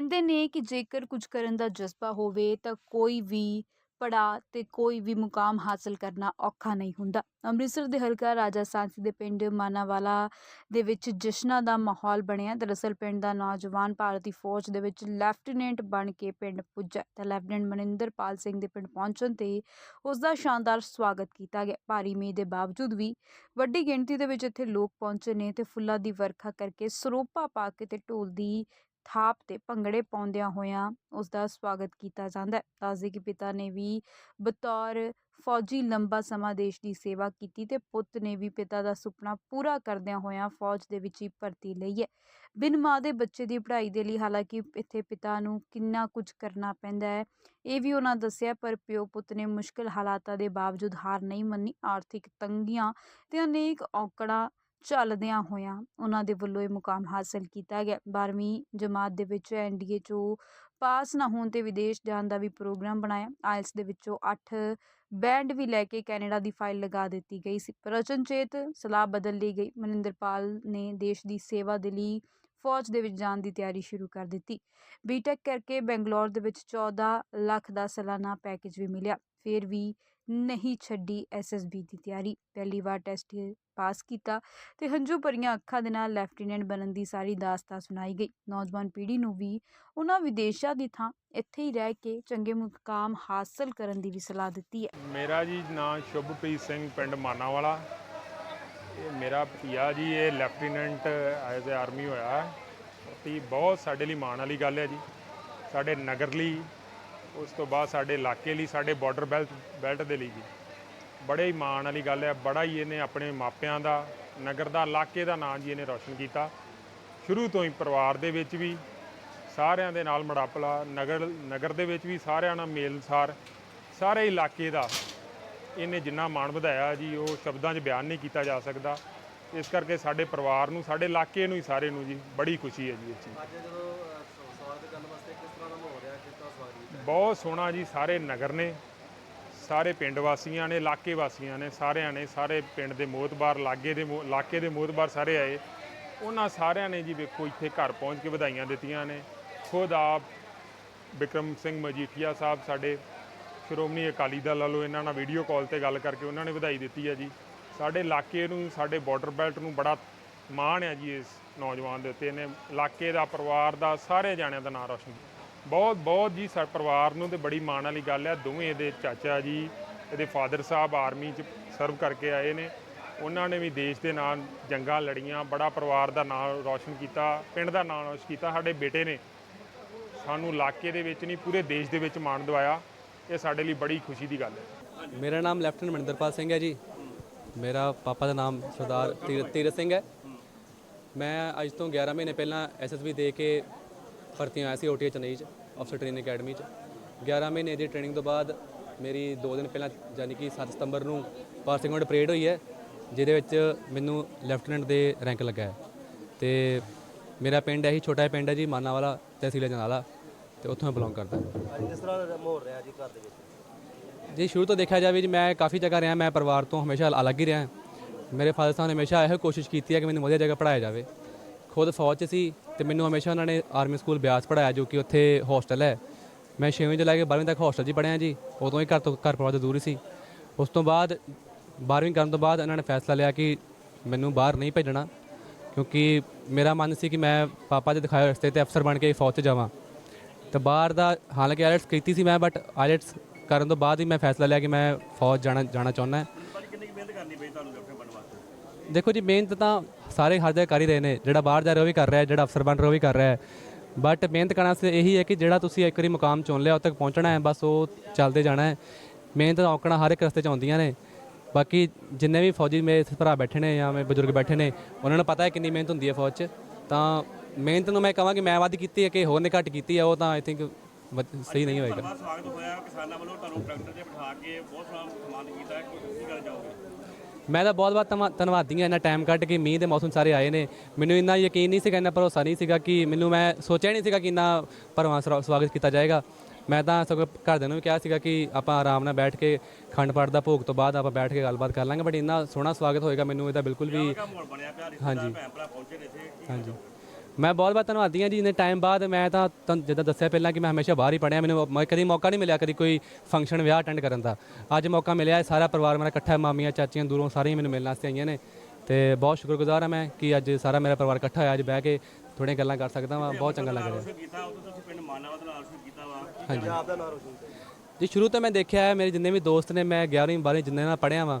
ਕਹਿੰਦੇ ਨੇ ਕਿ ਜੇਕਰ ਕੁਝ ਕਰਨ ਦਾ ਜਜ਼ਬਾ ਹੋਵੇ ਤਾਂ ਕੋਈ ਵੀ ਪੜਾਅ ਤੇ ਕੋਈ ਵੀ ਮੁਕਾਮ ਹਾਸਲ ਕਰਨਾ ਔਖਾ ਨਹੀਂ ਹੁੰਦਾ। ਅੰਮ੍ਰਿਤਸਰ ਦੇ ਹਲਕਾ ਰਾਜਾ ਸਾਂਸੀ ਦੇ ਪਿੰਡ ਮਾਨਾਵਾਲਾ ਦੇ ਵਿੱਚ ਜਸ਼ਨਾਂ ਦਾ ਮਾਹੌਲ ਬਣਿਆ। ਦਰਅਸਲ ਪਿੰਡ ਦਾ ਨੌਜਵਾਨ ਭਾਰਤੀ ਫੌਜ ਦੇ ਵਿੱਚ ਲੈਫਟੀਨੈਂਟ ਬਣ ਕੇ ਪਿੰਡ ਪੁੱਜਾ। ਤਾਂ ਲੈਫਟੀਨੈਂਟ ਮਨਿੰਦਰਪਾਲ ਸਿੰਘ ਦੇ ਪਿੰਡ ਪਹੁੰਚਣ ਤੇ ਉਸ ਦਾ ਸ਼ਾਨਦਾਰ ਸਵਾਗਤ ਕੀਤਾ ਗਿਆ। ਭਾਰੀ ਮੀਂਹ ਦੇ ਬਾਵਜੂਦ ਵੀ ਵੱਡੀ ਗਿਣਤੀ ਦੇ ਵਿੱਚ ਇੱਥੇ ਲੋਕ ਪਹੁੰਚੇ ਨੇ ਤੇ ਫੁੱਲਾਂ ਦੀ ਵਰਖਾ ਕਰਕੇ ਸਰੋਪਾ ਪਾ ਕੇ ਤੇ ਢੋਲ ਦੀ ਥਾਪ ਤੇ ਭੰਗੜੇ ਪਾਉਂਦਿਆਂ ਹੋਇਆਂ ਉਸ ਦਾ ਸਵਾਗਤ ਕੀਤਾ ਜਾਂਦਾ ਹੈ। ਦੱਸਦੇ ਕਿ ਪਿਤਾ ਨੇ ਵੀ ਬਤੌਰ ਫੌਜੀ ਲੰਬਾ ਸਮਾਂ ਦੇਸ਼ ਦੀ ਸੇਵਾ ਕੀਤੀ ਤੇ ਪੁੱਤ ਨੇ ਵੀ ਪਿਤਾ ਦਾ ਸੁਪਨਾ ਪੂਰਾ ਕਰਦਿਆਂ ਹੋਇਆਂ ਫੌਜ ਦੇ ਵਿੱਚ ਹੀ ਭਰਤੀ ਲਈ ਹੈ। ਬਿਨ ਮਾਂ ਦੇ ਬੱਚੇ ਦੀ ਪੜ੍ਹਾਈ ਦੇ ਲਈ ਹਾਲਾਂਕਿ ਇੱਥੇ ਪਿਤਾ ਨੂੰ ਕਿੰਨਾ ਕੁਝ ਕਰਨਾ ਪੈਂਦਾ ਹੈ, ਇਹ ਵੀ ਉਹਨਾਂ ਦੱਸਿਆ, ਪਰ ਪਿਓ ਪੁੱਤ ਨੇ ਮੁਸ਼ਕਲ ਹਾਲਾਤਾਂ ਦੇ ਬਾਵਜੂਦ ਹਾਰ ਨਹੀਂ ਮੰਨੀ। ਆਰਥਿਕ ਤੰਗੀਆਂ ਤੇ ਅਨੇਕ ਔਕੜਾਂ ਝੱਲਦਿਆਂ ਹੋਇਆਂ ਉਹਨਾਂ ਦੇ ਵੱਲੋਂ ਇਹ ਮੁਕਾਮ ਹਾਸਲ ਕੀਤਾ ਗਿਆ। 12ਵੀਂ ਜਮਾਤ ਦੇ ਵਿੱਚ ਐਨਡੀਏ ਚੋਂ ਪਾਸ ਨਾ ਹੋਣ ਤੇ ਵਿਦੇਸ਼ ਜਾਣ ਦਾ ਵੀ ਪ੍ਰੋਗਰਾਮ ਬਣਾਇਆ। ਆਇਲਸ ਦੇ ਵਿੱਚੋਂ 8 ਬੈਂਡ ਵੀ ਲੈ ਕੇ ਕੈਨੇਡਾ ਦੀ ਫਾਈਲ ਲਗਾ ਦਿੱਤੀ ਗਈ ਸੀ। ਪ੍ਰਚਨਚੇਤ ਸਲਾਹ ਬਦਲ ਲਈ ਗਈ। ਮਨਿੰਦਰਪਾਲ ਨੇ ਦੇਸ਼ ਦੀ ਸੇਵਾ ਦੇ ਲਈ ਫੌਜ ਦੇ ਵਿੱਚ ਜਾਣ ਦੀ ਤਿਆਰੀ ਸ਼ੁਰੂ ਕਰ ਦਿੱਤੀ। ਬੀਟੈਕ ਕਰਕੇ ਬੈਂਗਲੌਰ ਦੇ ਵਿੱਚ 14 ਲੱਖ ਦਾ ਸਾਲਾਨਾ ਪੈਕੇਜ ਵੀ ਮਿਲਿਆ। ਫਿਰ ਵੀ ਨਹੀਂ ਛੱਡੀ ਐਸਐਸਬੀ ਦੀ ਤਿਆਰੀ। ਪਹਿਲੀ ਵਾਰ ਟੈਸਟ ਪਾਸ ਕੀਤਾ ਤੇ ਹੰਝੂ ਭਰੀਆਂ ਅੱਖਾਂ ਦੇ ਨਾਲ ਲੈਫਟੀਨੈਂਟ ਬਣਨ ਦੀ ਸਾਰੀ ਦਾਸਤਾਂ ਸੁਣਾਈ ਗਈ। ਨੌਜਵਾਨ ਪੀੜ੍ਹੀ ਨੂੰ ਵੀ ਉਹਨਾਂ ਵਿਦੇਸ਼ਾਂ ਦੀ ਥਾਂ ਇੱਥੇ ਹੀ ਰਹਿ ਕੇ ਚੰਗੇ ਮੁਕਾਮ ਹਾਸਲ ਕਰਨ ਦੀ ਵੀ ਸਲਾਹ ਦਿੱਤੀ ਹੈ। ਮੇਰਾ ਜੀ ਨਾਮ ਸ਼ੁਭਪ੍ਰੀਤ ਸਿੰਘ, ਪਿੰਡ ਮਾਨਾਵਾਲਾ। ਇਹ ਮੇਰਾ ਭਤੀਆ ਜੀ, ਇਹ ਲੈਫਟੀਨੈਂਟ ਐਜ਼ ਅ ਆਰਮੀ ਹੋਇਆ। ਹੈ ਤੇ ਬਹੁਤ ਸਾਡੇ ਲਈ ਮਾਣ ਵਾਲੀ ਗੱਲ ਹੈ ਜੀ। ਸਾਡੇ ਨਗਰ ਲਈ ਉਸ ਤੋਂ ਬਾਅਦ ਸਾਡੇ ਇਲਾਕੇ ਲਈ, ਸਾਡੇ ਬਾਰਡਰ ਬੈਲਟ ਬੈਲਟ ਦੇ ਲਈ ਜੀ ਬੜੇ ਹੀ ਮਾਣ ਵਾਲੀ ਗੱਲ ਹੈ, ਬੜਾ ਹੀ ਇਹਨੇ ਆਪਣੇ ਮਾਪਿਆਂ ਦਾ, ਨਗਰ ਦਾ, ਇਲਾਕੇ ਦਾ ਨਾਂ ਜੀ ਇਹਨੇ ਰੌਸ਼ਨ ਕੀਤਾ। ਸ਼ੁਰੂ ਤੋਂ ਹੀ ਪਰਿਵਾਰ ਦੇ ਵਿੱਚ ਵੀ, ਸਾਰਿਆਂ ਦੇ ਨਾਲ ਮੜਾਪਲਾ, ਨਗਰ ਨਗਰ ਦੇ ਵਿੱਚ ਵੀ ਸਾਰਿਆਂ ਨਾਲ ਮੇਲਸਾਰ, ਸਾਰੇ ਇਲਾਕੇ ਦਾ ਇਹਨੇ ਜਿੰਨਾ ਮਾਣ ਵਧਾਇਆ ਜੀ, ਉਹ ਸ਼ਬਦਾਂ 'ਚ ਬਿਆਨ ਨਹੀਂ ਕੀਤਾ ਜਾ ਸਕਦਾ। ਇਸ ਕਰਕੇ ਸਾਡੇ ਪਰਿਵਾਰ ਨੂੰ, ਸਾਡੇ ਇਲਾਕੇ ਨੂੰ ਹੀ ਸਾਰੇ ਨੂੰ ਜੀ, ਬੜੀ ਖੁਸ਼ੀ ਹੈ ਜੀ ਇਸ ਚੀਜ਼। ਅੱਜ ਜਦੋਂ ਅਹ, ਸ- ਸਵਾਗਤ ਕਰਨ ਵਾਸਤੇ ਕਿਸ ਤਰ੍ਹਾਂ ਦਾ ਮਾਹੌਲ ਰਿਹਾ ਕਿਸ ਤਰ੍ਹਾਂ ਸਵਾਗਤ ਕੀਤਾ ਬਹੁਤ ਸੋਹਣਾ ਜੀ, ਸਾਰੇ ਨਗਰ ਨੇ, ਸਾਰੇ ਪਿੰਡ ਵਾਸੀਆਂ ਨੇ, ਇਲਾਕੇ ਵਾਸੀਆਂ ਨੇ, ਸਾਰਿਆਂ ਨੇ, ਸਾਰੇ ਪਿੰਡ ਦੇ ਮੋਤਬਾਰ, ਲਾਗੇ ਦੇ ਮੋ- ਇਲਾਕੇ ਦੇ ਮੋਤਬਾਰ ਸਾਰੇ ਆਏ। ਉਹਨਾਂ ਸਾਰਿਆਂ ਨੇ ਜੀ ਵੇਖੋ ਇੱਥੇ ਘਰ ਪਹੁੰਚ ਕੇ ਵਧਾਈਆਂ ਦਿੱਤੀਆਂ ਨੇ। ਖੁਦ ਆਪ ਵਿਕਰਮ ਸਿੰਘ ਮਜੀਠੀਆ ਸਾਹਿਬ ਸਾਡੇ, ਸ਼੍ਰੋਮਣੀ ਅਕਾਲੀ ਦਲ ਵੱਲੋਂ ਇਹਨਾਂ ਨਾਲ ਵੀਡੀਓ ਕਾਲ ਤੇ ਗੱਲ ਕਰਕੇ ਉਹਨਾਂ ਨੇ ਵਧਾਈ ਦਿੱਤੀ ਹੈ ਜੀ। ਸਾਡੇ ਇਲਾਕੇ ਨੂੰ, ਸਾਡੇ ਬਾਰਡਰ ਬੈਲਟ ਨੂੰ ਬੜਾ ਮਾਣ ਹੈ ਜੀ ਇਸ ਨੌਜਵਾਨ ਦੇ ਉੱਤੇ ਇਹਨੇ। ਇਲਾਕੇ ਦਾ, ਪਰਿਵਾਰ ਦਾ ਸਾਰੇ ਜਾਣਿਆਂ ਦਾ ਨਾਮ ਰੌਸ਼ਨ ਕੀਤਾ। ਬਹੁਤ ਬਹੁਤ ਜੀ ਸਾਡੇ ਪਰਿਵਾਰ ਨੂੰ ਤੇ ਬੜੀ ਮਾਣ ਵਾਲੀ ਗੱਲ ਹੈ ਦੋਵੇਂ ਇਹਦੇ ਚਾਚਾ ਜੀ, ਇਹਦੇ ਫਾਦਰ ਸਾਹਿਬ ਆਰਮੀ 'ਚ ਸਰਵ ਕਰਕੇ ਆਏ ਨੇ। ਉਹਨਾਂ ਨੇ ਵੀ ਦੇਸ਼ ਦੇ ਨਾਲ ਜੰਗਾਂ ਲੜੀਆਂ, ਬੜਾ ਪਰਿਵਾਰ ਦਾ ਨਾਮ ਰੌਸ਼ਨ ਕੀਤਾ, ਪਿੰਡ ਦਾ ਨਾਮ ਰੌਸ਼ਨ ਕੀਤਾ, ਸਾਡੇ ਬੇਟੇ ਨੇ। ਸਾਨੂੰ ਇਲਾਕੇ ਦੇ ਵਿੱਚ ਨਹੀਂ, ਪੂਰੇ ਦੇਸ਼ ਦੇ ਵਿੱਚ ਮਾਣ ਦਵਾਇਆ। ਇਹ ਸਾਡੇ ਲਈ ਬੜੀ ਖੁਸ਼ੀ ਦੀ ਗੱਲ ਹੈ। ਮੇਰਾ ਨਾਮ ਲੈਫਟੀਨੈਂਟ ਮਨਿੰਦਰਪਾਲ ਸਿੰਘ ਹੈ ਜੀ। ਮੇਰਾ ਪਾਪਾ ਦਾ ਨਾਮ ਸਰਦਾਰ ਤੀਰ- ਤੀਰਥ ਸਿੰਘ ਹੈ। ਮੈਂ ਅੱਜ ਤੋਂ 11 ਮਹੀਨੇ ਪਹਿਲਾਂ ਐਸਐਸਬੀ ਦੇ ਕੇ ਭਰਤੀ ਹੋਇਆ ਸੀ ਓਟੀਏ ਚੇਨਈ ਚ ਅਫਸਰ ਟ੍ਰੇਨਿੰਗ ਅਕੈਡਮੀ ਚ। 11 ਮਹੀਨੇ ਦੀ ਟ੍ਰੇਨਿੰਗ ਤੋਂ ਬਾਅਦ ਮੇਰੀ 2 ਦਿਨ ਪਹਿਲਾਂ ਯਾਨੀ ਕਿ 7 ਸਤੰਬਰ ਨੂੰ ਪਾਸਿੰਗ ਆਊਟ ਪਰੇਡ ਹੋਈ ਹੈ ਜਿਹਦੇ ਵਿੱਚ ਮੈਨੂੰ ਲੈਫਟੀਨੈਂਟ ਦੇ ਰੈਂਕ ਲੱਗਾ ਹੈ। ਤੇ ਮੇਰਾ ਪਿੰਡ ਇਹੀ ਛੋਟਾ ਜਿਹਾ ਪਿੰਡ ਹੈ ਜੀ ਮਾਨਾਵਾਲਾ ਤਹਿਸੀਲ ਜਨਾਲਾ ਤੇ ਉੱਥੋਂ ਮੈਂ ਬਿਲੋਂਗ ਕਰਦਾ। ਅੱਜ ਕਿਸ ਤਰ੍ਹਾਂ ਮਾਹੌਲ ਰਿਹਾ ਜੀ ਘਰ ਦੇ ਵਿੱਚ? ਜੇ ਸ਼ੁਰੂ ਤੋਂ ਦੇਖਿਆ ਜਾਵੇ ਜੀ ਮੈਂ ਕਾਫੀ ਜਗ੍ਹਾ ਰਿਹਾ ਮੈਂ ਪਰਿਵਾਰ ਤੋਂ ਹਮੇਸ਼ਾ ਅਲੱਗ ਹੀ ਰਿਹਾ। ਮੇਰੇ ਫਾਦਰ ਸਾਹਿਬ ਨੇ ਹਮੇਸ਼ਾ ਇਹੋ ਕੋਸ਼ਿਸ਼ ਕੀਤੀ ਹੈ ਕਿ ਮੈਨੂੰ ਵਧੀਆ ਜਗ੍ਹਾ ਪੜਾਇਆ ਜਾਵੇ। ਖੁਦ ਫੌਜ 'ਚ ਸੀ ਤੇ ਮੈਨੂੰ ਹਮੇਸ਼ਾ ਉਹਨਾਂ ਨੇ ਆਰਮੀ ਸਕੂਲ ਬਿਆਸ ਪੜਾਇਆ ਜੋ ਕਿ ਉੱਥੇ ਹੋਸਟਲ ਹੈ। ਮੈਂ 6ਵੀਂ ਤੋਂ ਲੈ ਕੇ 12ਵੀਂ ਤੱਕ ਹੋਸਟਲ 'ਚ ਹੀ ਪੜ੍ਹਿਆ ਜੀ। ਉਦੋਂ ਹੀ ਘਰ ਤੋਂ ਘਰ ਪਰਿਵਾਰ ਤੋਂ ਦੂਰ ਹੀ ਸੀ। ਉਸ ਤੋਂ ਬਾਅਦ 12ਵੀਂ ਕਰਨ ਤੋਂ ਬਾਅਦ ਇਹਨਾਂ ਨੇ ਫੈਸਲਾ ਲਿਆ ਕਿ ਮੈਨੂੰ ਬਾਹਰ ਨਹੀਂ ਭੇਜਣਾ ਕਿਉਂਕਿ ਮੇਰਾ ਮਨ ਸੀ ਕਿ ਮੈਂ ਪਾਪਾ ਦੇ ਦਿਖਾਏ ਰਸਤੇ ਤੇ ਅਫਸਰ ਬਣ ਕੇ ਫੌਜ 'ਚ ਜਾਵਾਂ। ਤੇ ਬਾਹਰ ਦਾ ਹਾਲਾਂਕਿ ਆਇਲਟਸ ਕੀਤੀ ਸੀ ਮੈਂ ਬਟ ਆਇਲਟਸ ਕਰਨ ਤੋਂ ਬਾਅਦ ਹੀ ਮੈਂ ਫੈਸਲਾ ਲਿਆ ਕਿ ਮੈਂ ਫੌਜ ਜਾਣਾ ਜਾਣਾ ਚਾਹੁੰਦਾ। ਕਿੰਨੀ ਮਿਹਨਤ ਕਰਨੀ ਪਈ ਤੁਹਾਨੂੰ? ਦੇਖੋ ਜੀ, ਮਿਹਨਤ ਤਾਂ ਸਾਰੇ ਹਰ ਜਗ੍ਹਾ ਕਰ ਹੀ ਰਹੇ ਨੇ। ਜਿਹੜਾ ਬਾਹਰ ਜਾ ਰਿਹਾ ਉਹ ਵੀ ਕਰ ਰਿਹਾ, ਜਿਹੜਾ ਅਫਸਰ ਬਣ ਰਿਹਾ ਉਹ ਵੀ ਕਰ ਰਿਹਾ। ਹੈ ਬਟ ਮਿਹਨਤ ਕਰਨਾ ਵਾਸਤੇ ਇਹੀ ਹੈ ਕਿ ਜਿਹੜਾ ਤੁਸੀਂ ਇੱਕ ਵਾਰੀ ਮੁਕਾਮ ਚੁਣ ਲਿਆ ਉਹ ਤੱਕ ਪਹੁੰਚਣਾ ਹੈ, ਬਸ ਉਹ ਚੱਲਦੇ ਜਾਣਾ ਹੈ। ਮਿਹਨਤ ਔਕਣਾ ਹਰ ਇੱਕ ਰਸਤੇ 'ਚ ਆਉਂਦੀਆਂ ਨੇ। ਬਾਕੀ ਜਿੰਨੇ ਵੀ ਫੌਜੀ ਮੇਰੇ ਭਰਾ ਬੈਠੇ ਨੇ ਜਾਂ ਮੇਰੇ ਬਜ਼ੁਰਗ ਬੈਠੇ ਨੇ, ਉਹਨਾਂ ਨੂੰ ਪਤਾ ਹੈ ਕਿੰਨੀ ਮਿਹਨਤ ਹੁੰਦੀ ਹੈ ਫੌਜ 'ਚ। ਤਾਂ ਮਿਹਨਤ ਨੂੰ ਮੈਂ ਕਹਾਂ ਕਿ ਮੈਂ ਵੱਧ ਕੀਤੀ ਹੈ ਕਿ ਹੋਰ ਨੇ ਘੱਟ ਕੀਤੀ ਹੈ, ਉਹ ਤਾਂ ਆਈ ਥਿੰਕ ਸਹੀ ਨਹੀਂ ਹੋਏਗਾ। ਸਵਾਗਤ ਹੋਇਆ ਕਿਸਾਨਾਂ ਵੱਲੋਂ, ਤੁਹਾਨੂੰ ਟਰੈਕਟਰ ਤੇ ਬਿਠਾ ਕੇ ਬਹੁਤ ਸੋਹਣਾ ਕੀਤਾ ਹੈ ਕੀ ਗੱਲ ਜਾਓਗੇ ਮੈਂ ਤਾਂ ਬਹੁਤ ਬਹੁਤ ਧੰਨਵਾ- ਧੰਨਵਾਦੀ ਹਾਂ ਇੰਨਾ ਟਾਈਮ ਕੱਢ ਕੇ ਮੀਂਹ ਦੇ ਮੌਸਮ ਸਾਰੇ ਆਏ ਨੇ। ਮੈਨੂੰ ਇੰਨਾ ਯਕੀਨ ਨਹੀਂ ਸੀਗਾ ਇੰਨਾ ਭਰੋਸਾ ਨਹੀਂ ਸੀਗਾ ਕਿ ਮੈਨੂੰ ਮੈਂ ਸੋਚਿਆ ਨਹੀਂ ਸੀਗਾ ਕਿ ਇੰਨਾ ਭਰਵਾਂ ਸਵਾਗਤ ਕੀਤਾ ਜਾਏਗਾ। ਮੈਂ ਤਾਂ ਸਗੋਂ ਘਰਦਿਆਂ ਨੂੰ ਵੀ ਕਿਹਾ ਸੀਗਾ ਕਿ ਆਪਾਂ ਆਰਾਮ ਨਾਲ ਬੈਠ ਕੇ ਖੰਡ ਪਾਠ ਦਾ ਭੋਗ ਤੋਂ ਬਾਅਦ ਆਪਾਂ ਬੈਠ ਕੇ ਗੱਲਬਾਤ ਕਰ ਲਾਂਗੇ ਬਟ ਇੰਨਾ ਸੋਹਣਾ ਸਵਾਗਤ ਹੋਏਗਾ ਮੈਨੂੰ ਇਹਦਾ ਬਿਲਕੁਲ ਵੀ ਹਾਂਜੀ। ਹਾਂਜੀ। ਮੈਂ ਬਹੁਤ ਬਹੁਤ ਧੰਨਵਾਦੀ ਹਾਂ ਜੀ ਇੰਨੇ ਟਾਈਮ ਬਾਅਦ ਮੈਂ ਤਾਂ ਤੁਹਾਨੂੰ ਜਿੱਦਾਂ ਦੱਸਿਆ ਪਹਿਲਾਂ ਕਿ ਮੈਂ ਹਮੇਸ਼ਾ ਬਾਹਰ ਹੀ ਪੜਿਆ ਮੈਨੂੰ ਮ- ਕਦੀ ਮੌਕਾ ਨਹੀਂ ਮਿਲਿਆ ਕਦੀ ਕੋਈ ਫੰਕਸ਼ਨ ਵਿਆਹ ਅਟੈਂਡ ਕਰਨ ਦਾ। ਅੱਜ ਮੌਕਾ ਮਿਲਿਆ ਹੈ, ਸਾਰਾ ਪਰਿਵਾਰ ਮੇਰਾ ਇਕੱਠਾ ਹੈ ਮਾਮੀਆਂ ਚਾਚੀਆਂ ਦੂਰੋਂ ਸਾਰੀਆਂ ਮੈਨੂੰ ਮਿਲਣ ਵਾਸਤੇ ਆਈਆਂ ਨੇ। ਤੇ ਬਹੁਤ ਸ਼ੁਕਰਗੁਜ਼ਾਰ ਹਾਂ ਮੈਂ ਕਿ ਅੱਜ ਸਾਰਾ ਮੇਰਾ ਪਰਿਵਾਰ ਇਕੱਠਾ ਹੋਇਆ ਅੱਜ ਬਹਿ ਕੇ ਥੋੜ੍ਹੀਆਂ ਗੱਲਾਂ ਕਰ ਸਕਦਾ ਵਾਂ ਬਹੁਤ ਚੰਗਾ ਲੱਗ ਰਿਹਾ। ਰੋਸ਼ਨ ਕੀਤਾ ਉਦੋਂ ਤੁਸੀਂ ਪਿੰਡ ਮਾਨਾਵਾ ਦਾ ਨਾਲ ਸ਼ੁਰੂ ਕੀਤਾ ਵਾ। ਹਾਂਜੀ ਜੀ ਸ਼ੁਰੂ ਤੋਂ ਮੈਂ ਦੇਖਿਆ ਹੈ ਮੇਰੇ ਜਿੰਨੇ ਵੀ ਦੋਸਤ ਨੇ ਮੈਂ 11ਵੀਂ 12ਵੀਂ ਜਿੰਨੇ ਨਾਲ ਪੜ੍ਹਿਆ ਵਾਂ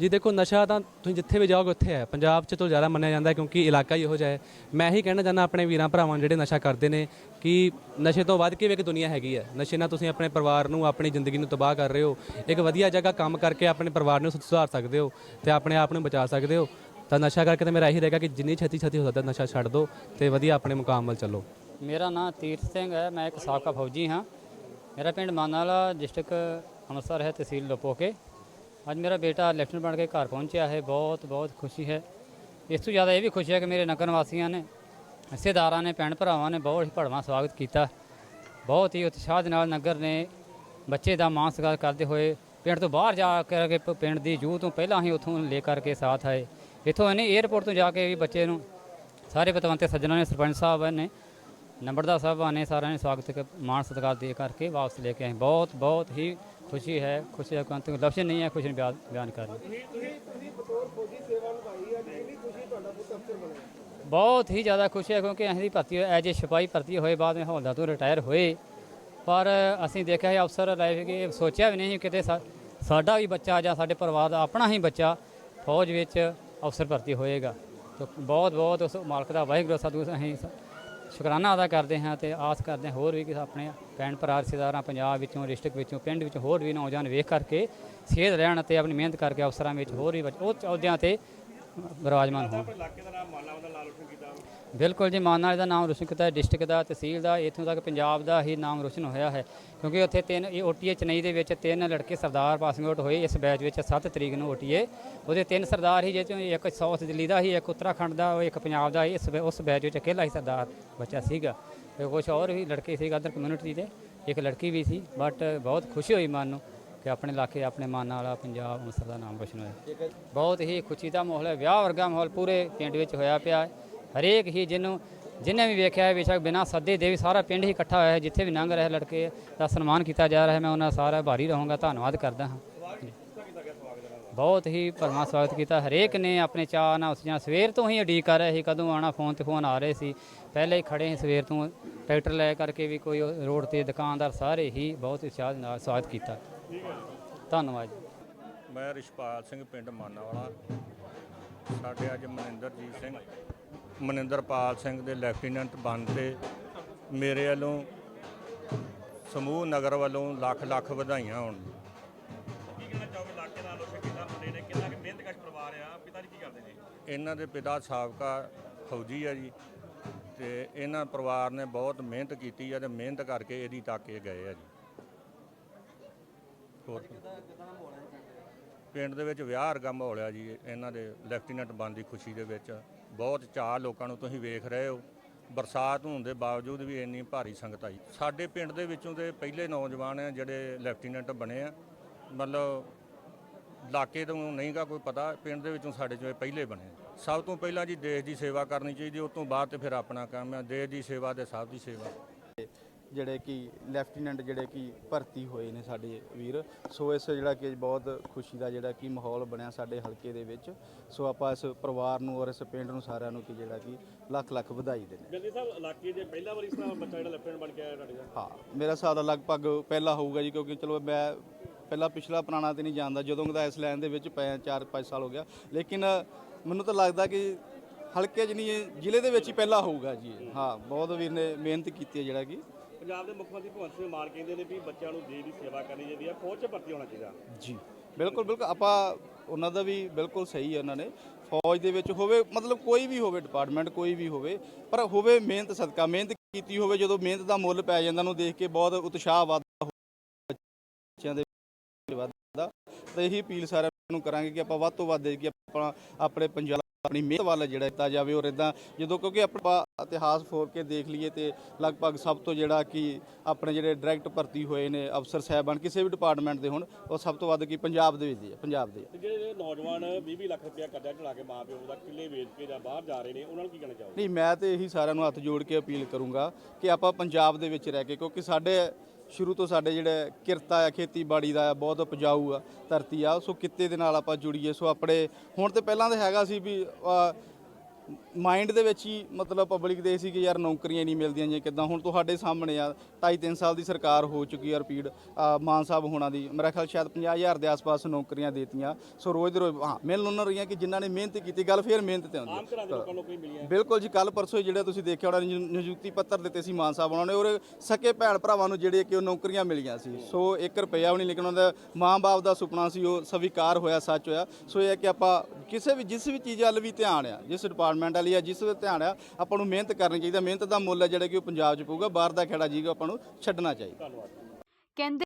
ਜੀ ਦੇਖੋ, ਨਸ਼ਾ ਤਾਂ ਤੁਸੀਂ ਜਿੱਥੇ ਵੀ ਜਾਓਗੇ ਉੱਥੇ ਹੈ। ਪੰਜਾਬ 'ਚ ਤੋਂ ਜ਼ਿਆਦਾ ਮੰਨਿਆ ਜਾਂਦਾ ਹੈ ਕਿਉਂਕਿ ਇਲਾਕਾ ਹੀ ਇਹੋ ਜਿਹਾ ਹੈ। ਮੈਂ ਇਹੀ ਕਹਿਣਾ ਚਾਹੁੰਦਾ ਆਪਣੇ ਵੀਰਾਂ, ਭਰਾਵਾਂ ਨੂੰ ਜਿਹੜੇ ਨਸ਼ਾ ਕਰਦੇ ਨੇ ਕਿ ਨਸ਼ੇ ਤੋਂ ਵੱਧ ਕੇ ਵੀ ਇੱਕ ਦੁਨੀਆ ਹੈਗੀ ਹੈ। ਨਸ਼ੇ ਨਾਲ ਤੁਸੀਂ ਆਪਣੇ ਪਰਿਵਾਰ ਨੂੰ, ਆਪਣੀ ਜ਼ਿੰਦਗੀ ਨੂੰ ਤਬਾਹ ਕਰ ਰਹੇ ਹੋ। ਇੱਕ ਵਧੀਆ ਜਗ੍ਹਾ ਕੰਮ ਕਰਕੇ ਆਪਣੇ ਪਰਿਵਾਰ ਨੂੰ ਸੁਧਾਰ ਸਕਦੇ ਹੋ ਤੇ ਆਪਣੇ ਆਪ ਨੂੰ ਬਚਾ ਸਕਦੇ ਹੋ। ਤਾਂ ਨਸ਼ਾ ਕਰਕੇ ਤਾਂ ਮੇਰਾ ਇਹੀ ਰਹੇਗਾ ਕਿ ਜਿੰਨੀ ਛੇਤੀ ਛੇਤੀ ਹੋ ਸਕਦਾ ਨਸ਼ਾ ਛੱਡ ਦਿਓ ਤੇ ਵਧੀਆ ਆਪਣੇ ਮੁਕਾਮ ਵੱਲ ਚੱਲੋ। ਮੇਰਾ ਨਾਮ ਤੀਰਥ ਸਿੰਘ ਹੈ। ਮੈਂ ਇੱਕ ਸਾਬਕਾ ਫੌਜੀ ਹਾਂ। ਮੇਰਾ ਪਿੰਡ ਮਾਨਾਲਾ, ਡਿਸਟ੍ਰਿਕਟ ਅੰਮ੍ਰਿਤਸਰ ਹੈ, ਤਹਿਸੀਲ ਲੋਪੋਕੇ। ਅੱਜ ਮੇਰਾ ਬੇਟਾ ਲੈਫਟਨੈਂਟ ਬਣ ਕੇ ਘਰ ਪਹੁੰਚਿਆ ਹੈ, ਬਹੁਤ ਬਹੁਤ ਖੁਸ਼ੀ ਹੈ। ਇਸ ਤੋਂ ਜ਼ਿਆਦਾ ਇਹ ਵੀ ਖੁਸ਼ੀ ਹੈ ਕਿ ਮੇਰੇ ਨਗਰ ਵਾਸੀਆਂ ਨੇ ਹਿੱਸੇਦਾਰਾਂ ਨੇ, ਭੈਣ ਭਰਾਵਾਂ ਨੇ ਬਹੁਤ ਹੀ ਭੜਵਾਂ ਸਵਾਗਤ ਕੀਤਾ। ਬਹੁਤ ਹੀ ਉਤਸ਼ਾਹ ਦੇ ਨਾਲ ਨਗਰ ਨੇ ਬੱਚੇ ਦਾ ਮਾਣ ਸਤਿਕਾਰ ਕਰਦੇ ਹੋਏ ਪਿੰਡ ਤੋਂ ਬਾਹਰ ਜਾ ਕਰਕੇ ਪਿੰਡ ਦੀ ਜੂ ਤੋਂ ਪਹਿਲਾਂ ਹੀ ਉੱਥੋਂ ਲੈ ਕਰਕੇ ਸਾਥ ਆਏ। ਇੱਥੋਂ ਇਹਨੇ 에ਅਰਪੋਰਟ ਤੋਂ ਜਾ ਕੇ ਵੀ ਬੱਚੇ ਨੂੰ ਸਾਰੇ ਪਤਵੰਤੇ ਸੱਜਣਾਂ ਨੇ, ਸਰਪੰਚ ਸਾਹਿਬ ਨੇ, ਨੰਬਰਦਾਰ ਸਾਹਿਬਾਨ ਨੇ ਸਾਰਿਆਂ ਨੇ ਸਵਾਗਤ ਮਾਣ ਸਤਿਕਾਰ ਦੇ ਕਰਕੇ ਵਾਪਸ ਲੈ ਕੇ ਆਏ। ਬਹੁਤ ਬਹੁਤ ਹੀ ਖੁਸ਼ੀ ਹੈ ਖੁਸ਼ੀ ਦਾ ਕੰਤ ਲਫ਼ਜ਼ ਨਹੀਂ ਹੈ ਖੁਸ਼ੀ ਨੂੰ ਬਿਆਨ ਬਿਆਨ ਕਰਨੀ ਬਹੁਤ ਹੀ ਜ਼ਿਆਦਾ ਖੁਸ਼ੀ ਹੈ ਕਿਉਂਕਿ ਅਸੀਂ ਦੀ ਭਰਤੀ ਐਜ ਏ ਸਿਪਾਹੀ ਭਰਤੀ ਹੋਏ ਬਾਅਦ ਵਿੱਚ ਹੌਲਦਾਰ ਤੋਂ ਰਿਟਾਇਰ ਹੋਏ। ਪਰ ਅਸੀਂ ਦੇਖਿਆ ਹੈ ਅਫਸਰ ਲਾਈਫ ਕਿ ਸੋਚਿਆ ਵੀ ਨਹੀਂ ਕਿਤੇ ਸਾਡਾ ਵੀ ਬੱਚਾ ਜਾਂ ਸਾਡੇ ਪਰਿਵਾਰ ਦਾ ਆਪਣਾ ਹੀ ਬੱਚਾ ਫੌਜ ਵਿੱਚ ਅਫਸਰ ਭਰਤੀ ਹੋਏਗਾ। ਤਾਂ ਬਹੁਤ ਬਹੁਤ ਉਸ ਮਾਲਕ ਦਾ ਵਾਹਿਗੁਰੂ ਸਤਿਗੁਰੂ ਅਸੀਂ ਸ਼ੁਕਰਾਨਾ ਅਦਾ ਕਰਦੇ ਹਾਂ ਤੇ ਆਸ ਕਰਦੇ ਹਾਂ ਹੋਰ ਵੀ ਕਿ ਆਪਣੇ ਭੈਣ ਭਰਾ, ਰਿਸ਼ਤੇਦਾਰਾਂ, ਪੰਜਾਬ ਵਿੱਚੋਂ, ਡਿਸਟ੍ਰਿਕਟ ਵਿੱਚੋਂ, ਪਿੰਡ ਵਿੱਚੋਂ ਹੋਰ ਵੀ ਨੌਜਵਾਨ ਵੇਖ ਕਰਕੇ, ਸੇਧ ਰਹਿਣ ਅਤੇ ਆਪਣੀ ਮਿਹਨਤ ਕਰਕੇ ਅਫਸਰਾਂ ਵਿੱਚ ਹੋਰ ਵੀ ਉਹ ਅਹੁਦਿਆਂ ਤੇ ਵਿਰਾਜਮਾਨ ਹੋਣ। ਇਲਾਕੇ ਦਾ ਨਾਮ ਮਾਨਾਵਾ ਦਾ ਨਾਲ ਰੋਸ਼ਨ ਕੀਤਾ ਬਿਲਕੁਲ ਜੀ ਮਾਨਾਲੀ ਦਾ ਨਾਮ ਰੋਸ਼ਨ ਕੀਤਾ ਡਿਸਟ੍ਰਿਕਟ ਦਾ ਤਹਿਸੀਲ ਦਾ ਇੱਥੋਂ ਤੱਕ ਪੰਜਾਬ ਦਾ ਹੀ ਨਾਮ ਰੋਸ਼ਨ ਹੋਇਆ ਹੈ। ਕਿਉਂਕਿ ਉੱਥੇ ਤਿੰਨ ਇਹ ਓਟੀਏ ਚੇਨਈ ਦੇ ਵਿੱਚ ਤਿੰਨ ਲੜਕੇ ਸਰਦਾਰ ਪਾਸਿੰਗ ਆਊਟ ਹੋਏ ਇਸ ਬੈਚ ਵਿੱਚ 7 ਤਰੀਕ ਨੂੰ ਓਟੀਏ। ਉਹਦੇ ਤਿੰਨ ਸਰਦਾਰ ਹੀ ਜਿਹਦੇ ਚੋਂ ਇੱਕ ਸਾਊਥ ਦਿੱਲੀ ਦਾ ਸੀ ਇੱਕ ਉੱਤਰਾਖੰਡ ਦਾ ਉਹ ਇੱਕ ਪੰਜਾਬ ਦਾ। ਇਸ ਉਸ ਬੈਚ ਵਿੱਚ ਇਕੱਲਾ ਹੀ ਸਰਦਾਰ ਬੱਚਾ ਸੀਗਾ। ਤੇ ਕੁਝ ਹੋਰ ਵੀ ਲੜਕੇ ਸੀਗਾ ਅਦਰ ਕਮਿਊਨਿਟੀ ਦੇ ਇੱਕ ਲੜਕੀ ਵੀ ਸੀ ਬਟ ਬਹੁਤ ਖੁਸ਼ੀ ਹੋਈ ਮਨ ਨੂੰ। ਕਿ ਆਪਣੇ ਇਲਾਕੇ ਆਪਣੇ ਮਾਨ ਵਾਲਾ ਪੰਜਾਬ ਅੰਮ੍ਰਿਤਸਰ ਦਾ ਨਾਮ ਰੋਸ਼ਨ ਹੋਇਆ। ਬਹੁਤ ਹੀ ਖੁਸ਼ੀ ਦਾ ਮਾਹੌਲ ਹੈ, ਵਿਆਹ ਵਰਗਾ ਮਾਹੌਲ ਪੂਰੇ ਪਿੰਡ ਵਿੱਚ ਹੋਇਆ ਪਿਆ ਹਰੇਕ ਹੀ ਜਿਹਨੂੰ ਜਿਹਨੇ ਵੀ ਵੇਖਿਆ ਹੈ, ਬੇਸ਼ੱਕ ਬਿਨਾਂ ਸੱਦੇ ਦੇ ਵੀ ਸਾਰਾ ਪਿੰਡ ਹੀ ਇਕੱਠਾ ਹੋਇਆ ਹੈ, ਜਿੱਥੇ ਵੀ ਲੰਘ ਰਿਹਾ ਲੜਕੇ ਦਾ ਸਨਮਾਨ ਕੀਤਾ ਜਾ ਰਿਹਾ ਹੈ। ਮੈਂ ਉਹਨਾਂ ਦਾ ਸਾਰਾ ਭਾਰੀ ਰਹੂੰਗਾ, ਧੰਨਵਾਦ ਕਰਦਾ ਹਾਂ। ਬਹੁਤ ਹੀ ਭਰਵਾਂ ਸਵਾਗਤ ਕੀਤਾ। ਹਰੇਕ ਨੇ ਆਪਣੇ ਚਾਅ ਨਾਲ ਉਸ ਜਾਂ ਸਵੇਰ ਤੋਂ ਹੀ ਉਡੀਕ ਕਰ ਰਹੇ ਸੀ, ਕਦੋਂ ਆਣਾ ਫੋਨ ਤੇ ਫੋਨ ਆ ਰਹੇ ਸੀ। ਪਹਿਲੇ ਹੀ ਖੜੇ ਸੀ, ਸਵੇਰ ਤੋਂ ਟਰੈਕਟਰ ਲੈ ਕਰਕੇ ਵੀ ਕੋਈ ਰੋਡ ਤੇ ਦੁਕਾਨਦਾਰ ਸਾਰੇ ਹੀ ਬਹੁਤ ਉਤਸ਼ਾਹ ਦੇ ਨਾਲ ਸਵਾਗਤ ਕੀਤਾ। ਧੰਨਵਾਦ ਜੀ। ਮੈਂ ਰਿਸ਼ਪਾਲ ਸਿੰਘ ਪਿੰਡ ਮਾਨਾਵਾਲਾ। ਸਾਡੇ ਅੱਜ ਮਨਿੰਦਰਜੀਤ ਸਿੰਘ ਮਨਿੰਦਰਪਾਲ ਸਿੰਘ ਦੇ ਲੈਫਟੀਨੈਂਟ ਬਣ ਤੇ ਮੇਰੇ ਵੱਲੋਂ ਸਮੂਹ ਨਗਰ ਵੱਲੋਂ ਲੱਖ ਲੱਖ ਵਧਾਈਆਂ ਹੋਣ। ਕੀ ਕਹਿਣਾ ਚਾਹੋਗੇ? ਇਲਾਕੇ ਦਾ ਰੋਸ਼ਨ ਕੀਤਾ ਮੁੰਡੇ ਨੇ? ਕਿੰਨਾ ਕਿ ਮਿਹਨਤਕਸ਼ ਪਰਿਵਾਰ ਆ? ਪਿਤਾ ਜੀ ਕੀ ਕਰਦੇ ਨੇ? ਇਹਨਾਂ ਦੇ ਪਿਤਾ ਸਾਬਕਾ ਫੌਜੀ ਆ ਜੀ ਤੇ ਇਹਨਾਂ ਪਰਿਵਾਰ ਨੇ ਬਹੁਤ ਮਿਹਨਤ ਕੀਤੀ ਆ ਤੇ ਮਿਹਨਤ ਕਰਕੇ ਇਹਦੀ ਤੱਕ ਇਹ ਗਏ ਆ ਜੀ। ਹੋਰ ਪਿੰਡ ਦੇ ਵਿੱਚ ਵਿਆਹ ਵਰਗਾ ਮਾਹੌਲ ਆ ਜੀ, ਇਹਨਾਂ ਦੇ ਲੈਫਟੀਨੈਂਟ ਬਣ ਦੀ ਖੁਸ਼ੀ ਦੇ ਵਿੱਚ। ਬਹੁਤ ਚਾਹ ਲੋਕਾਂ ਨੂੰ ਤੁਸੀਂ ਵੇਖ ਰਹੇ ਹੋ। ਬਰਸਾਤ ਹੋਣ ਦੇ ਬਾਵਜੂਦ ਵੀ ਇੰਨੀ ਭਾਰੀ ਸੰਗਤ ਆਈ। ਸਾਡੇ ਪਿੰਡ ਦੇ ਵਿੱਚੋਂ ਦੇ ਪਹਿਲੇ ਨੌਜਵਾਨ ਆ, ਜਿਹੜੇ ਲੈਫਟੀਨੈਂਟ ਬਣੇ ਆ। ਮਤਲਬ ਇਲਾਕੇ ਤੋਂ ਨਹੀਂਗਾ ਕੋਈ ਪਤਾ, ਪਿੰਡ ਦੇ ਵਿੱਚੋਂ ਸਾਡੇ ਚੋਂ ਇਹ ਪਹਿਲੇ ਬਣੇ ਸਭ ਤੋਂ ਪਹਿਲਾਂ ਜੀ ਦੇਸ਼ ਦੀ ਸੇਵਾ ਕਰਨੀ ਚਾਹੀਦੀ ਉਸ ਤੋਂ ਬਾਅਦ ਤੇ ਫਿਰ ਆਪਣਾ ਕੰਮ ਹੈ ਦੇਸ਼ ਦੀ ਸੇਵਾ ਤੇ ਸਭ ਦੀ ਸੇਵਾ। ਜਿਹੜੇ ਕਿ ਲੈਫਟੀਨੈਂਟ ਜਿਹੜੇ ਕਿ ਭਰਤੀ ਹੋਏ ਨੇ ਸਾਡੇ ਵੀਰ। ਸੋ ਇਸ ਜਿਹੜਾ ਕਿ ਬਹੁਤ ਖੁਸ਼ੀ ਦਾ ਜਿਹੜਾ ਕਿ ਮਾਹੌਲ ਬਣਿਆ ਸਾਡੇ ਹਲਕੇ ਦੇ ਵਿੱਚ। ਸੋ ਆਪਾਂ ਇਸ ਪਰਿਵਾਰ ਨੂੰ ਔਰ ਇਸ ਪਿੰਡ ਨੂੰ ਸਾਰਿਆਂ ਨੂੰ ਕਿ ਜਿਹੜਾ ਕਿ ਲੱਖ ਲੱਖ ਵਧਾਈ ਦਿੰਦੇ ਜਲਦੀ ਸਾਹਿਬ ਇਲਾਕੇ ਦੇ ਪਹਿਲਾ ਵਾਰੀ ਇਸ ਤਰ੍ਹਾਂ ਬੱਚਾ ਜਿਹੜਾ ਲੈਫਟੀਨੈਂਟ ਬਣ ਕੇ ਆਇਆ ਤੁਹਾਡੇ ਦਾ ਹਾਂ ਮੇਰਾ ਹਿਸਾਬ ਦਾ ਲਗਭਗ ਪਹਿਲਾ ਹੋਊਗਾ ਜੀ ਕਿਉਂਕਿ ਚਲੋ ਮੈਂ ਪਹਿਲਾ ਪਿਛਲਾ ਪੁਰਾਣਾ ਤੇ ਨਹੀਂ ਜਾਣਦਾ ਜਦੋਂ ਦਾ ਇਸ ਲਾਈਨ ਦੇ ਵਿੱਚ ਪਿਆ 4-5 ਸਾਲ ਹੋ ਗਿਆ। ਲੇਕਿਨ ਮੈਨੂੰ ਤਾਂ ਲੱਗਦਾ ਕਿ ਹਲਕੇ ਇਹ ਜ਼ਿਲ੍ਹੇ ਦੇ ਵਿੱਚ ਹੀ ਪਹਿਲਾ ਹੋਊਗਾ ਜੀ। ਹਾਂ ਬਹੁਤ ਵੀਰ ਨੇ ਮਿਹਨਤ ਕੀਤੀ ਹੈ ਜਿਹੜਾ ਕਿ। ਪੰਜਾਬ ਦੇ ਮੁੱਖ ਮੰਤਰੀ ਭਗਵੰਤ ਸਿੰਘ ਮਾਨ ਕਹਿੰਦੇ ਨੇ ਵੀ ਬੱਚਿਆਂ ਨੂੰ ਦੇਸ਼ ਦੀ ਸੇਵਾ ਕਰਨੀ ਚਾਹੀਦੀ ਆ ਫੌਜ 'ਚ ਭਰਤੀ ਹੋਣਾ ਚਾਹੀਦਾ। ਜੀ, ਬਿਲਕੁਲ ਬਿਲਕੁਲ, ਆਪਾਂ ਉਹਨਾਂ ਦਾ ਵੀ ਬਿਲਕੁਲ ਸਹੀ ਹੈ ਉਹਨਾਂ ਨੇ। ਫੌਜ ਦੇ ਵਿੱਚ ਹੋਵੇ, ਮਤਲਬ ਕੋਈ ਵੀ ਹੋਵੇ ਡਿਪਾਰਟਮੈਂਟ ਕੋਈ ਵੀ ਹੋਵੇ, ਪਰ ਹੋਵੇ ਮਿਹਨਤ ਸਦਕਾ, ਮਿਹਨਤ ਕੀਤੀ ਹੋਵੇ, ਜਦੋਂ ਮਿਹਨਤ ਦਾ ਮੁੱਲ ਪੈ ਜਾਂਦਾ ਨੂੰ ਦੇਖ ਕੇ ਬਹੁਤ ਉਤਸ਼ਾਹ ਵੱਧਦਾ ਬੱਚਿਆਂ ਦੇ ਵਿੱਚ ਤੇ ਇਹੀ ਅਪੀਲ ਸਾਰਿਆਂ ਨੂੰ ਕਰਾਂਗੇ ਕਿ ਆਪਾਂ ਵੱਧ ਤੋਂ ਵੱਧ ਦੇ ਕਿ ਆਪਾਂ ਆਪਣੇ ਪੰਜਾਬ ਆਪਣੀ ਮਿਹਨਤ ਵੱਲ ਜਿਹੜਾ ਦਿੱਤਾ ਜਾਵੇ ਔਰ ਇਦਾਂ ਜਦੋਂ ਕਿਉਂਕਿ ਆਪਾਂ ਇਤਿਹਾਸ ਫੋਰ ਕੇ ਦੇਖ ਲਈਏ ਤੇ ਲਗਭਗ ਸਭ ਤੋਂ ਜਿਹੜਾ ਕਿ ਆਪਣੇ ਜਿਹੜੇ ਡਾਇਰੈਕਟ ਭਰਤੀ ਹੋਏ ਨੇ ਅਫਸਰ ਸਾਹਿਬਾਨ ਕਿਸੇ ਵੀ ਡਿਪਾਰਟਮੈਂਟ ਦੇ ਹੋਣ ਉਹ ਸਭ ਤੋਂ ਵੱਧ ਕੀ ਪੰਜਾਬ ਦੇ ਵਿੱਚ ਹੈ ਪੰਜਾਬ ਦੇ। ਜਿਹੜੇ ਨੌਜਵਾਨ 20 ਲੱਖ ਰੁਪਇਆ ਕਰਜ਼ਾ ਚੜਾ ਕੇ ਮਾਪਿਓ ਦਾ ਕਿੱਲੇ ਵੇਚ ਕੇ ਜਾਂ ਬਾਹਰ ਜਾ ਰਹੇ ਨੇ ਉਹਨਾਂ ਨੂੰ ਕੀ ਕਹਿਣਾ ਚਾਹੋਗੇ? ਨਹੀਂ ਮੈਂ ਤੇ ਇਹੀ ਸਾਰਿਆਂ ਨੂੰ ਹੱਥ ਜੋੜ ਕੇ ਅਪੀਲ ਕਰੂੰਗਾ ਕਿ ਆਪਾਂ ਪੰਜਾਬ ਦੇ ਵਿੱਚ ਰਹਿ ਕੇ ਕਿਉਂਕਿ ਸਾਡੇ ਸ਼ੁਰੂ ਤੋਂ ਸਾਡੇ ਜਿਹੜੇ ਕਿਰਤਾ ਆ, ਖੇਤੀਬਾੜੀ ਦਾ ਆ, ਬਹੁਤ ਉਪਜਾਊ ਆ, ਧਰਤੀ ਆ, ਸੋ ਕਿੱਤੇ ਦੇ ਨਾਲ ਆਪਾਂ ਜੁੜੀਏ। ਸੋ ਆਪਣੇ, ਹੁਣ ਤੇ ਪਹਿਲਾਂ ਤਾਂ ਹੈਗਾ ਸੀ ਵੀ ਮਾਈਂਡ ਦੇ ਵਿੱਚ ਹੀ ਮਤਲਬ ਪਬਲਿਕ ਦੇ ਸੀ ਕਿ ਯਾਰ ਨੌਕਰੀਆਂ ਨਹੀਂ ਮਿਲਦੀਆਂ ਜੇ ਕਿਦਾਂ। ਹੁਣ ਤੁਹਾਡੇ ਸਾਹਮਣੇ ਆ 2.5 3 ਸਾਲ ਦੀ ਸਰਕਾਰ ਹੋ ਚੁੱਕੀ ਆ ਰਿਪੀਟ ਮਾਨ ਸਾਹਿਬ ਹੋਣਾ ਦੀ। ਮੇਰਾ ਖਿਆਲ ਸ਼ਾਇਦ 50000 ਦੇ ਆਸ-ਪਾਸ ਨੌਕਰੀਆਂ ਦੇਤੀਆਂ। ਸੋ ਰੋਜ਼ ਦੇ ਰੋਜ਼ ਹਾਂ ਮਿਲ ਉਹਨਾਂ ਰਹੀਆਂ ਕਿ ਜਿਨ੍ਹਾਂ ਨੇ ਮਿਹਨਤ ਕੀਤੀ ਗੱਲ ਫੇਰ ਮਿਹਨਤ ਤੇ ਆਉਂਦੀ ਨੂੰ ਬਿਲਕੁਲ ਜੀ ਕੱਲ ਪਰਸੋਂ ਜਿਹੜਾ ਤੁਸੀਂ ਦੇਖਿਆ ਹੋਣਾ ਨਿਯੁ- ਨਿਯੁਕਤੀ ਪੱਤਰ ਦਿੱਤੇ ਸੀ ਮਾਨ ਸਾਹਿਬ ਉਹਨਾਂ ਨੇ ਔਰ ਸਕੇ ਭੈਣ ਭਰਾਵਾਂ ਨੂੰ ਜਿਹੜੇ ਕਿ ਉਹ ਨੌਕਰੀਆਂ ਮਿਲੀਆਂ ਸੀ। ਸੋ 1 ਰੁਪਿਆ ਵੀ ਨਹੀਂ ਲੇਕਿਨ ਉਹਨਾਂ ਦਾ ਮਾਂ-ਬਾਪ ਦਾ ਸੁਪਨਾ ਸੀ ਉਹ ਸਵੀਕਾਰ ਹੋਇਆ ਸੱਚ ਹੋਇਆ। ਸੋ ਇਹ ਹੈ ਕਿ ਆਪਾਂ ਕਿਸੇ ਵੀ ਜਿਸ ਵੀ ਚੀਜ਼ ਵੱਲ ਵੀ ਧਿਆਨ ਆ ਜਿਸ ਡਿਪਾਰਟਮੈਂਟ ਵਾਲੀ ਆ, ਜਿਸ ਵੀ ਧਿਆਨ ਆ, ਆਪਾਂ ਨੂੰ ਮਿਹਨਤ ਕਰਨੀ ਚਾਹੀਦੀ ਮਿਹਨਤ ਦਾ ਮੁੱਲ ਹੈ ਜਿਹੜਾ ਕਿ ਉਹ ਪੰਜਾਬ 'ਚ ਪਊਗਾ, ਬਾਹਰ ਦਾ ਖੇੜਾ ਜੀਗਾ ਆਪਾਂ ਨੂੰ ਛੱਡਣਾ ਚਾਹੀਦਾ। ਕਹਿੰਦੇ